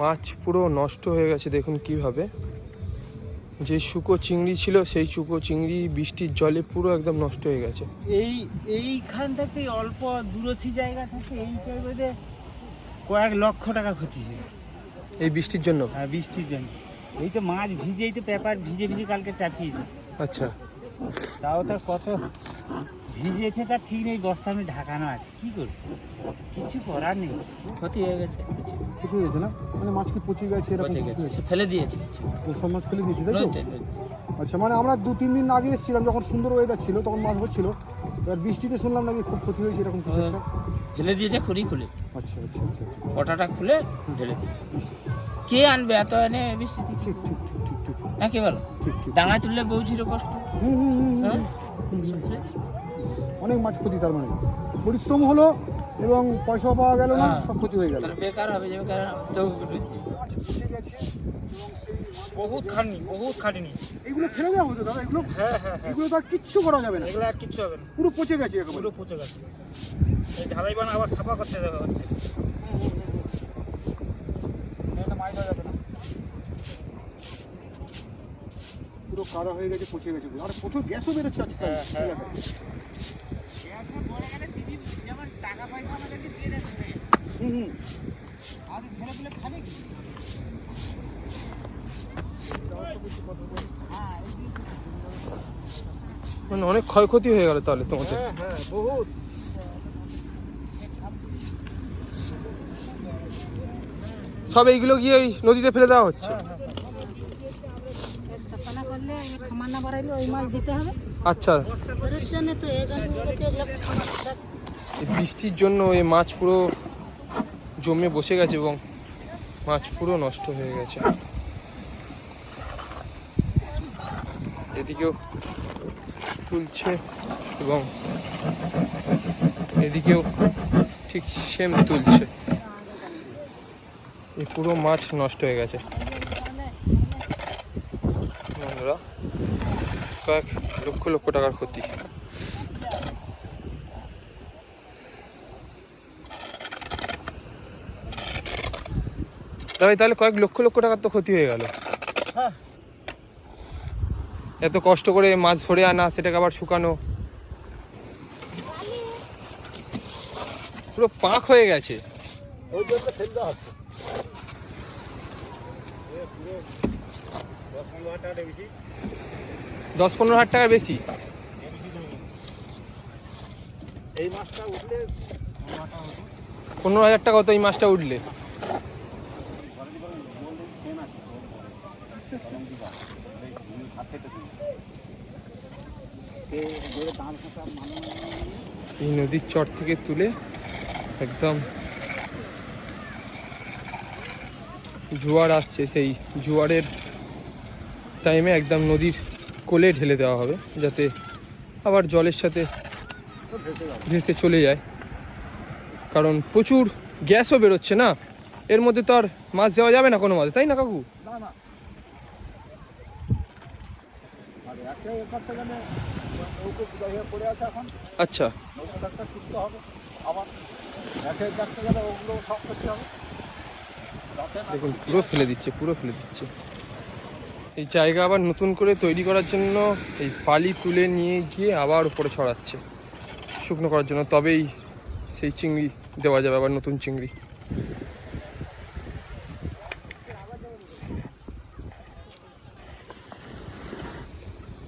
মাছ পুরো নষ্ট হয়ে গেছে দেখুন কীভাবে। যে শুকো চিংড়ি ছিল সেই শুকো চিংড়ি বৃষ্টির জলে পুরো একদম নষ্ট হয়ে গেছে। এই এইখান থেকে অল্প দূরসী জায়গা থেকে এই জায়গাতে কয়েক লক্ষ টাকা ক্ষতি হয়েছে এই বৃষ্টির জন্য? হ্যাঁ বৃষ্টির জন্য। এই তো মাছ ভিজেই তো পেপার ভিজে ভিজে কালকে চাপিয়েছে। আচ্ছা। তাও তো কত ভিজেছে তার ঠিক নেই বস্তা আমি ঢাকানো আছে। কি করব? কিছু করার নেই। ক্ষতি হয়ে গেছে ক্ষতি হয়েছে না? মানে মাছ কি পচে গেছে এরকম পচে কিছু গেছে ফেলে দিয়েছে সব মাছ ফেলে দিয়েছে তাই তো। আচ্ছা মানে আমরা দু তিন দিন আগে এসেছিলাম যখন সুন্দর ওয়েদার ছিল তখন মাছ হচ্ছিল। এবার বৃষ্টিতে শুনলাম নাকি খুব ক্ষতি হয়েছে এরকম কিছু একটা। ফেলে দিয়েছে খুঁড়ি খুলে। আচ্ছা আচ্ছা আচ্ছা আচ্ছা। ওটাটা খুলে ঢেলে কে আনবে? এত এনে বৃষ্টি ঠিক ঠিক ঠিক ঠিক। হ্যাঁ কি বলো? ডাঙায় তুললে কষ্ট? হুম, হুম, হুম। হ্যাঁ। অনেক মাছ ক্ষতি তার মানে। পরিশ্রম হলো এবং পয়সাও পাওয়া গেল না হ্যাঁ। সব ক্ষতি হয়ে গেল। বেকার হবে যে বেকার তো মাছ পচে গেছে এবং সেই বহুত খাটনি বহুত খাটনি। এগুলো ফেলে দেওয়া হতো দাদা এগুলো হ্যাঁ হ্যাঁ এগুলো তো আর কিচ্ছু করা যাবে না। এগুলো আর কিচ্ছু হবে না। পুরো পচে গেছে একেবারে। পুরো পচে গেছে। এই ঢালাই বানা আবার সাফা করতে দেওয়া হচ্ছে। এটা মাছ ধরা যাবে কাদা হয়ে গেছে পচে গেছে। আর প্রচুর গ্যাসও বেরোচ্ছে আজকাল হ্যাঁ, হ্যাঁ। এলাকায়। টাকা পয়সা আমাদেরকে দিয়ে দেবে। হুম হুম। মানে অনেক ক্ষয়ক্ষতি হয়ে গেল তাহলে তোমাদের। হ্যাঁ হ্যাঁ বহুত। সব এইগুলো গিয়ে ওই নদীতে ফেলে দেওয়া হচ্ছে। খামার না বাড়াইলে ওই মাছ দিতে হবে। আচ্ছা। বৃষ্টির জন্য এই মাছ পুরো জমে বসে গেছে এবং মাছ পুরো নষ্ট হয়ে গেছে। এদিকেও তুলছে এবং এদিকেও ঠিক সেম তুলছে। এই পুরো মাছ নষ্ট হয়ে গেছে বন্ধুরা কয়েক লক্ষ লক্ষ টাকার ক্ষতি। তবে তাহলে কয়েক লক্ষ লক্ষ টাকার তো ক্ষতি হয়ে গেল। হ্যাঁ। এত কষ্ট করে মাছ ধরে আনা সেটাকে আবার শুকানো। পুরো পাক হয়ে গেছে। ওই দশ পনেরো হাজার টাকা বেশি পনেরো হাজার টাকার বেশি। এই মাছটা উঠলে পনেরো হাজার টাকা হতো এই মাছটা উঠলে। এই নদীর চর থেকে তুলে একদম জোয়ার আসছে সেই জোয়ারের টাইমে একদম নদীর কোলে ঢেলে দেওয়া হবে যাতে আবার জলের সাথে ভেসে চলে যায়। কারণ প্রচুর গ্যাসও বেরোচ্ছে না। এর মধ্যে তো আর মাছ দেওয়া যাবে না কোনো মাঝে তাই না কাকু? আচ্ছা। দেখুন পুরো ফেলে দিচ্ছে পুরো ফেলে দিচ্ছে। এই জায়গা আবার নতুন করে তৈরি করার জন্য এই বালি তুলে নিয়ে গিয়ে আবার উপরে ছড়াচ্ছে শুকনো করার জন্য। তবেই সেই চিংড়ি দেওয়া যাবে আবার নতুন চিংড়ি।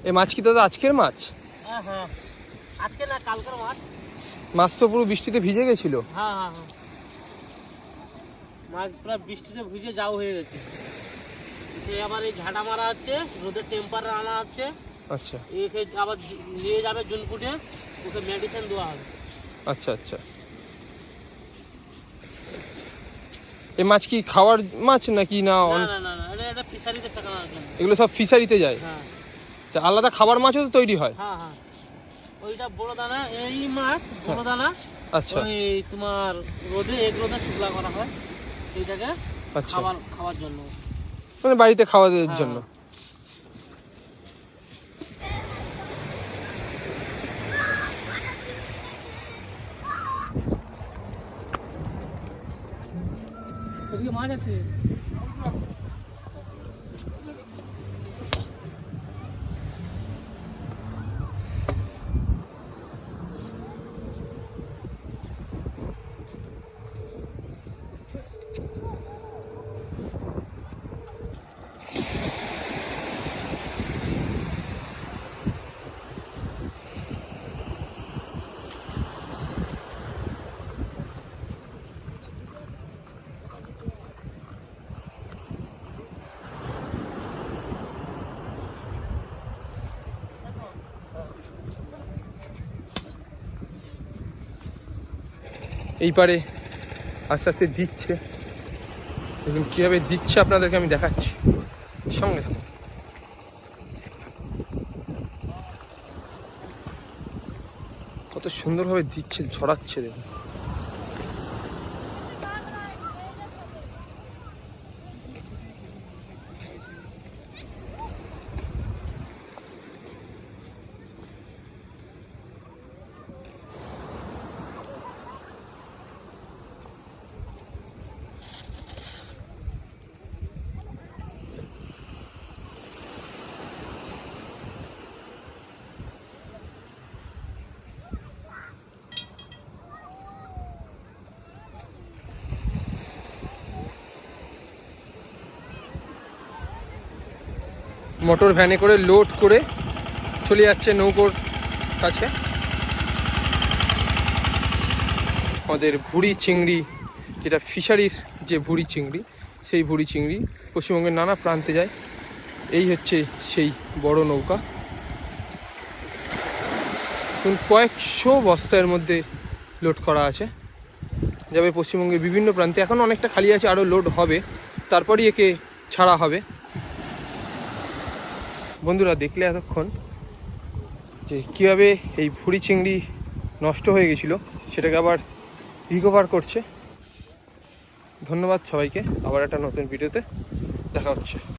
এই মাছ কি দাদা আজকের মাছ? হ্যাঁ হ্যাঁ। আজকে না কালকের মাছ। মাছ তো পুরো বৃষ্টিতে ভিজে গেছিল। হ্যাঁ হ্যাঁ হ্যাঁ। মাছ পুরো বৃষ্টিতে ভিজে যাও হয়ে গেছে। এ আবার এই ঝাঁটা মারা হচ্ছে রোদের টেম্পার আনা হচ্ছে। আচ্ছা। একে আবার নিয়ে যাবে জুনকুটে ওকে মেডিসিন দেওয়া হবে। আচ্ছা আচ্ছা। এই মাছ কি খাওয়ার মাছ নাকি না না না এটা এটা ফিশারিতে আছে এগুলো সব ফিশারিতে যায়? হ্যাঁ। আচ্ছা, আলাদা খাবার মাছও তো তৈরি হয়? হ্যাঁ হ্যাঁ। ওইটা বড় দানা এই মাছ বড় দানা আচ্ছা। ওই তোমার রোদে এক রোদে শুকলা করা হয় এইটাকে আচ্ছা। খাবার খাওয়ার জন্য। মানে বাড়িতে খাওয়ার হ্যাঁ। জন্য ওদিকে মাছ আছে এই পারে আস্তে আস্তে দিচ্ছে। এবং কীভাবে দিচ্ছে আপনাদেরকে আমি দেখাচ্ছি। সঙ্গে থাকুন। কত সুন্দরভাবে দিচ্ছে, ছড়াচ্ছে দেখুন। মোটর ভ্যানে করে লোড করে চলে যাচ্ছে নৌকোর কাছে। আমাদের ভুড়ি চিংড়ি, যেটা ফিশারির যে ভুড়ি চিংড়ি, সেই ভুড়ি চিংড়ি পশ্চিমবঙ্গের নানা প্রান্তে যায়। এই হচ্ছে সেই বড় নৌকা। কয়েকশো বস্তার মধ্যে লোড করা আছে। যাবে পশ্চিমবঙ্গের বিভিন্ন প্রান্তে। এখন অনেকটা খালি আছে আরও লোড হবে। তারপরই একে ছাড়া হবে। বন্ধুরা দেখলে এতক্ষণ যে কীভাবে এই ভুড়ি চিংড়ি নষ্ট হয়ে গেছিল, সেটাকে আবার রিকভার করছে। ধন্যবাদ সবাইকে, আবার একটা নতুন ভিডিওতে দেখা হচ্ছে।